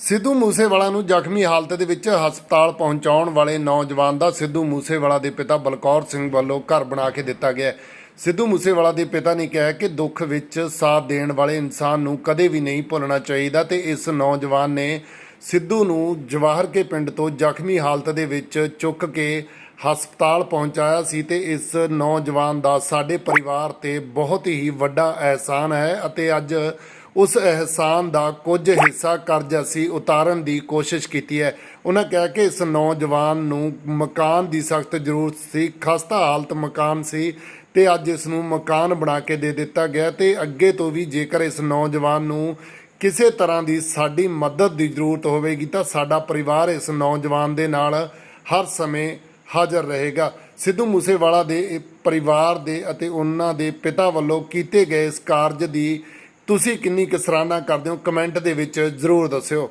ਸਿੱਧੂ ਮੂਸੇਵਾਲਾ ਨੂੰ ਜ਼ਖਮੀ ਹਾਲਤ ਦੇ ਵਿੱਚ ਹਸਪਤਾਲ ਪਹੁੰਚਾਉਣ ਵਾਲੇ ਨੌਜਵਾਨ ਦਾ ਸਿੱਧੂ ਮੂਸੇਵਾਲਾ ਦੇ ਪਿਤਾ ਬਲਕੌਰ ਸਿੰਘ ਵੱਲੋਂ ਘਰ ਬਣਾ ਕੇ ਦਿੱਤਾ ਗਿਆ ਸਿੱਧੂ ਮੂਸੇਵਾਲਾ ਦੇ ਪਿਤਾ ਨੇ ਕਿਹਾ ਕਿ ਦੁੱਖ ਵਿੱਚ ਸਾਥ ਦੇਣ ਵਾਲੇ ਇਨਸਾਨ ਨੂੰ ਕਦੇ ਵੀ ਨਹੀਂ ਭੁੱਲਣਾ ਚਾਹੀਦਾ ਤੇ ਇਸ ਨੌਜਵਾਨ ਨੇ ਸਿੱਧੂ ਨੂੰ ਜਵਾਹਰ ਕੇ ਪਿੰਡ ਤੋਂ ਜ਼ਖਮੀ ਹਾਲਤ ਦੇ ਵਿੱਚ ਚੁੱਕ ਕੇ ਹਸਪਤਾਲ ਪਹੁੰਚਾਇਆ ਸੀ ਤੇ ਇਸ ਨੌਜਵਾਨ ਦਾ ਸਾਡੇ ਪਰਿਵਾਰ ਤੇ ਬਹੁਤ ਹੀ ਵੱਡਾ ਅਹਿਸਾਨ ਹੈ ਅਤੇ ਅੱਜ ਉਸ ਅਹਿਸਾਨ ਦਾ ਕੁਝ ਹਿੱਸਾ ਕਰਜ਼ ਅਸੀਂ ਉਤਾਰਨ ਦੀ ਕੋਸ਼ਿਸ਼ ਕੀਤੀ ਹੈ। ਉਹਨਾਂ ਕਿਹਾ ਕਿ ਇਸ ਨੌਜਵਾਨ ਨੂੰ ਮਕਾਨ ਦੀ ਸਖਤ ਜ਼ਰੂਰਤ ਸੀ, ਖਸਤਾ ਹਾਲਤ ਮਕਾਨ ਸੀ ਤੇ ਅੱਜ ਇਸ ਨੂੰ ਮਕਾਨ ਬਣਾ ਕੇ ਦੇ ਦਿੱਤਾ ਗਿਆ ਤੇ ਅੱਗੇ ਤੋਂ ਵੀ ਜੇਕਰ ਇਸ ਨੌਜਵਾਨ ਨੂੰ ਕਿਸੇ ਤਰ੍ਹਾਂ ਦੀ ਸਾਡੀ ਮਦਦ ਦੀ ਜ਼ਰੂਰਤ ਹੋਵੇਗੀ ਤਾਂ ਸਾਡਾ ਪਰਿਵਾਰ ਇਸ ਨੌਜਵਾਨ ਦੇ ਨਾਲ ਹਰ ਸਮੇਂ ਹਾਜ਼ਰ ਰਹੇਗਾ। ਸਿੱਧੂ ਮੂਸੇਵਾਲਾ ਦੇ ਪਰਿਵਾਰ ਦੇ ਅਤੇ ਉਹਨਾਂ ਦੇ ਪਿਤਾ ਵੱਲੋਂ ਕੀਤੇ ਗਏ ਇਸ ਕਾਰਜ ਦੀ ਤੁਸੀਂ ਕਿੰਨੀ ਕੁ ਸਰਾਹਨਾ ਕਰਦੇ ਹੋ? ਕਮੈਂਟ ਦੇ ਵਿੱਚ ਜ਼ਰੂਰ ਦੱਸਿਓ।